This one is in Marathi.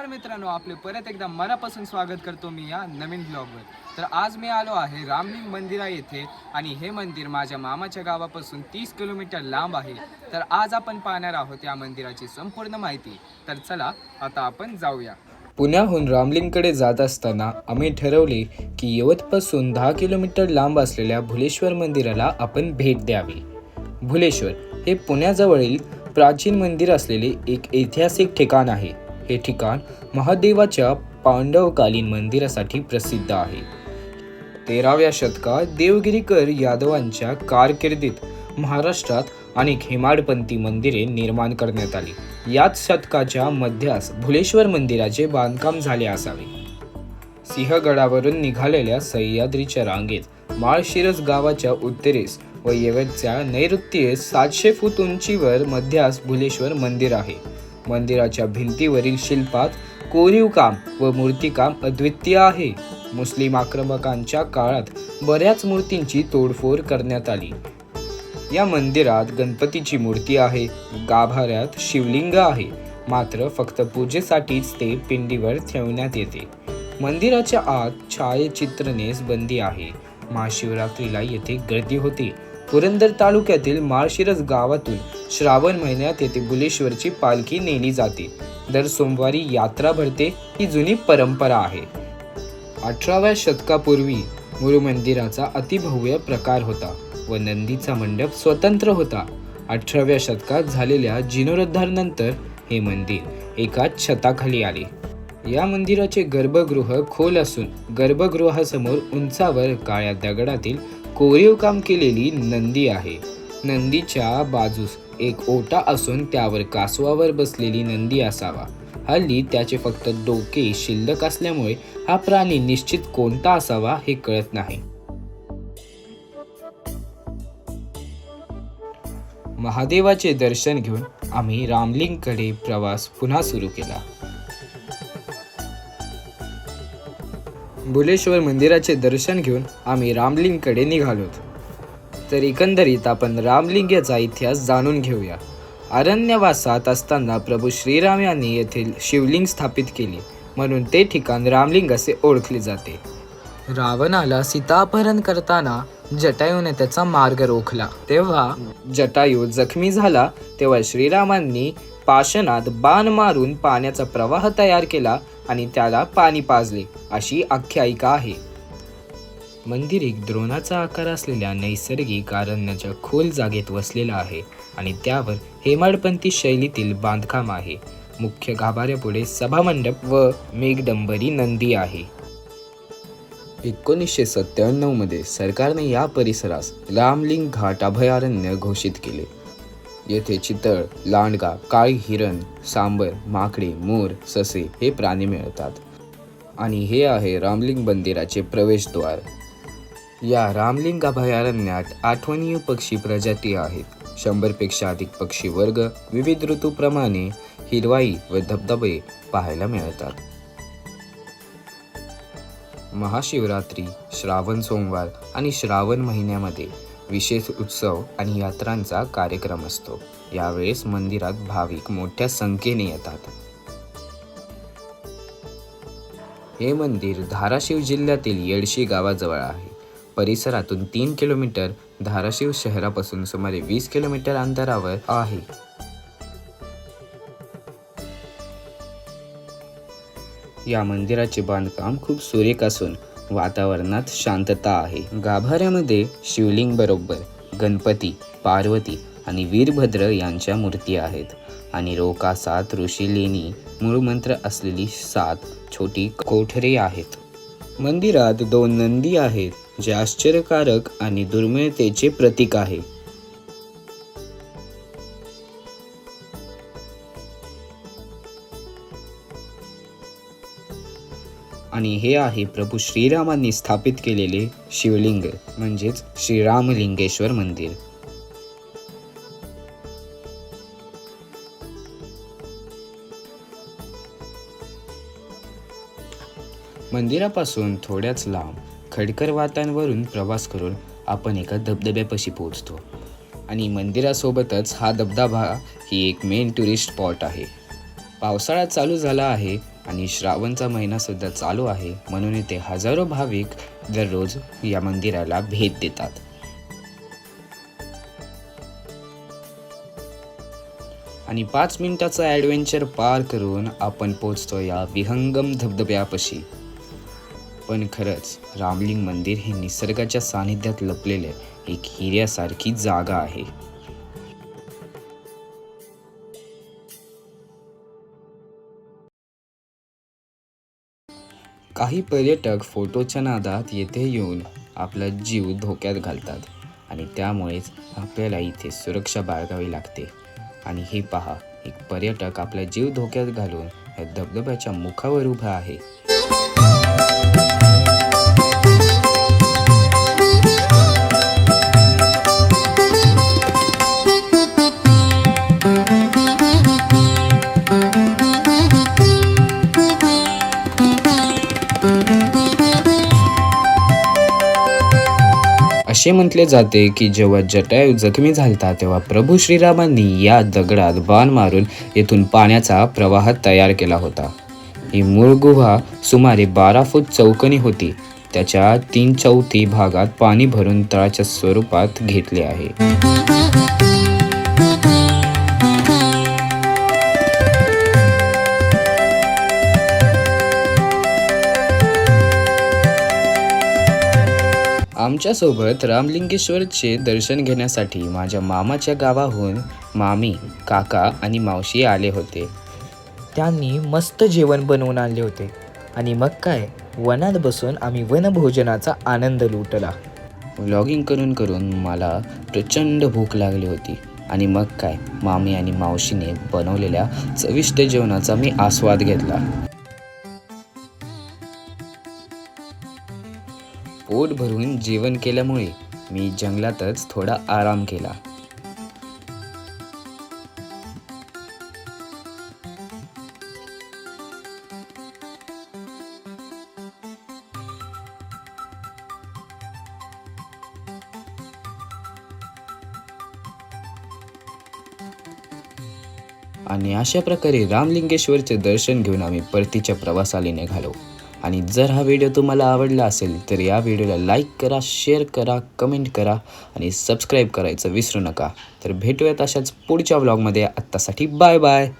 नमस्कार मित्रांनो आपले परत एकदा मनापासून स्वागत करतो मी या नवीन ब्लॉगवर तर आज मी आलो आहे रामलिंग मंदिरा येथे आणि हे मंदिर माझ्या मामाच्या गावापासून तीस किलोमीटर लांब आहे. तर आज आपण पाहणार आहोत या मंदिराची संपूर्ण माहिती. तर चला आता आपण जाऊया. पुण्याहून रामलिंगकडे जात असताना आम्ही ठरवले की यवतपासून दहा किलोमीटर लांब असलेल्या भुलेश्वर मंदिराला आपण भेट द्यावी. भुलेश्वर हे पुण्याजवळील प्राचीन मंदिर असलेले एक ऐतिहासिक ठिकाण आहे. हे ठिकाण महादेवाच्या पांडवकालीन मंदिरासाठी प्रसिद्ध आहे. तेराव्या शतकात देवगिरीकर यादवांच्या कारकिर्दीत महाराष्ट्रात अनेक हेमाडपंथी मंदिरे निर्माण करण्यात आली. याच शतकाच्या मध्यास भुलेश्वर मंदिराचे बांधकाम झाले असावे. सिंहगडावरून निघालेल्या सह्याद्रीच्या रांगेत माळशिरस गावाच्या उत्तरेस व येवतच्या नैऋत्येस सातशे फूट उंचीवर मध्यास भुलेश्वर मंदिर आहे. मंदिराच्या भिंतीवरील शिल्पात कोरीव काम व मूर्तिकाम अद्वितीय आहे. मुस्लिम आक्रमकांच्या काळात बऱ्याच मूर्तींची तोडफोड करण्यात आली. या मंदिरात गणपतीची मूर्ती आहे. गाभाऱ्यात शिवलिंग आहे. मात्र फक्त पूजेसाठीच ते पिंडीवर ठेवण्यात येते. मंदिराच्या आत छायाचित्रनेस बंदी आहे. महाशिवरात्रीला येथे गर्दी होते. पुरंदर तालुक्यातील माळशिरस गावातून श्रावण महिन्यात येथे बुलेश्वरची पालखी नेली जाते. दर सोमवारी यात्रा भरते ही जुनी परंपरा आहे. अठराव्या शतकापूर्वी मुरुमंदिराचा अतिभव्य प्रकार होता व नंदीचा मंडप स्वतंत्र होता. अठराव्या शतकात झालेल्या जीर्णोद्धारानंतर हे मंदिर एका छताखाली आले. या मंदिराचे गर्भगृह खोल असून गर्भगृहासमोर उंचावर काळ्या दगडातील कोरीव काम केलेली नंदी आहे. नंदीच्या बाजूस एक ओटा असून त्यावर कासवावर बसलेली नंदी असावा. हल्ली त्याचे फक्त डोके शिल्लक असल्यामुळे हा प्राणी निश्चित कोणता असावा हे कळत नाही. महादेवाचे दर्शन घेऊन आम्ही रामलिंगकडे प्रवास पुन्हा सुरू केला. बुलेश्वर मंदिराचे दर्शन घेऊन आम्ही रामलिंगकडे निघालोत तर एकंदरीत आपण रामलिंग याचा इतिहास जाणून घेऊया. अरण्यवासात असताना प्रभू श्रीराम यांनी येथील शिवलिंग स्थापित केले म्हणून ते ठिकाण रामलिंग असे ओळखले जाते. रावणाला सीतापहरण करताना जटायूने त्याचा मार्ग रोखला. तेव्हा जटायू जखमी झाला तेव्हा श्रीरामांनी पाषणात बाण मारून पाण्याचा प्रवाह तयार केला आणि त्याला पाणी पाजले. अशी आख्यायिका आहे. मंदिर एक द्रोणाचा आकार असलेल्या नैसर्गिक अरण्याच्या खोल जागेत वसलेला आहे आणि त्यावर हेमाडपंथी शैलीतील बांधकाम आहे. मुख्य गाभाऱ्यापुढे सभामंडप व मेघडंबरी नंदी आहे. एकोणीसशे सत्त्याण्णवमध्ये सरकारने या परिसरास रामलिंग घाट अभयारण्य घोषित केले. येथे चितळ लांडगा काळी हिरण सांबर माकडे मोर ससे हे प्राणी मिळतात. आणि हे आहे रामलिंग मंदिराचे प्रवेशद्वार. या रामलिंग अभयारण्यात आठवणीय पक्षी प्रजाती आहेत. शंभरपेक्षा अधिक पक्षी वर्ग विविध ऋतूप्रमाणे हिरवाई व धबधबे पाहायला मिळतात. महाशिवरात्री श्रावण सोमवार आणि श्रावण महिन्यामध्ये विशेष उत्सव आणि यात्रांचा कार्यक्रम असतो. यावेळेस मंदिरात भाविक मोठ्या संख्येने येतात. हे मंदिर धाराशिव जिल्ह्यातील येडशी गावाजवळ आहे. परिसरातून तीन किलोमीटर धाराशिव शहरापासून सुमारे वीस किलोमीटर अंतरावर आहे. या मंदिराचे बांधकाम खूप सुरेख असून वातावरणात शांतता आहे. गाभाऱ्यामध्ये शिवलिंग बरोबर गणपती पार्वती आणि वीरभद्र यांच्या मूर्ती आहेत. आणि रोका सात ऋषी लेणी मूळमंत्र असलेली सात छोटी कोठरे आहेत. मंदिरात दोन नंदी आहेत जे आश्चर्यकारक आणि दुर्मिळतेचे प्रतीक आहे. आणि हे आहे प्रभू श्रीरामांनी स्थापित केलेले शिवलिंग म्हणजेच श्रीरामलिंगेश्वर मंदिर. मंदिरापासून थोड्याच लांब खडकर वातांवरून प्रवास करून आपण एका धबधब्यापाशी पोहोचतो. आणि मंदिरासोबतच हा धबधबा ही एक मेन टुरिस्ट स्पॉट आहे. पावसाळा चालू झाला आहे आणि श्रावणचा महिनासुद्धा चालू आहे म्हणून इथे हजारो भाविक दररोज या मंदिराला भेट देतात. आणि पाच मिनिटाचा ॲडव्हेंचर पार करून आपण पोचतो या विहंगम धबधब्यापाशी. पण खरंच रामलिंग मंदिर हे निसर्गाच्या सानिध्यात लपलेले एक हिऱ्यासारखी जागा आहे. काही पर्यटक फोटोच्या नादात येथे येऊन आपला जीव धोक्यात घालतात आणि त्यामुळेच आपल्याला इथे सुरक्षा बाळगावी लागते. आणि हे पहा एक पर्यटक आपला जीव धोक्यात घालून या धबधब्याच्या मुखावर उभा आहे. असे म्हटले जाते की जेव्हा जटायू जखमी झालता तेव्हा प्रभू श्रीरामांनी या दगडात बाण मारून येथून पाण्याचा प्रवाह तयार केला होता. ही मूळ गुहा सुमारे बारा फूट चौकनी होती. त्याच्या तीन चौथी भागात पाणी भरून तळाच्या स्वरूपात घेतले आहे. आमच्यासोबत रामलिंगेश्वरचे दर्शन घेण्यासाठी माझ्या मामाच्या गावाहून मामी काका आणि मावशी आले होते. त्यांनी मस्त जेवण बनवून आणले होते. आणि मग काय वनात बसून आम्ही वनभोजनाचा आनंद लुटला. व्लॉगिंग करून करून मला प्रचंड भूक लागली होती. आणि मग काय मामी आणि मावशीने बनवलेल्या चविष्ट जेवणाचा मी आस्वाद घेतला. पोट भरून जेवण केल्यामुळे मी जंगलातच थोडा आराम केला. आणि अशा प्रकारे रामलिंगेश्वरचे दर्शन घेऊन आम्ही परतीच्या प्रवासाला निघालो आणि जर हा व्हिडिओ तुम्हाला आवडला असेल तर या व्हिडिओला लाईक करा शेअर करा कमेंट करा आणि सबस्क्राईब करायचं विसरू नका. तर भेटूयात अशाच पुढच्या व्लॉगमध्ये आत्तासाठी बाय बाय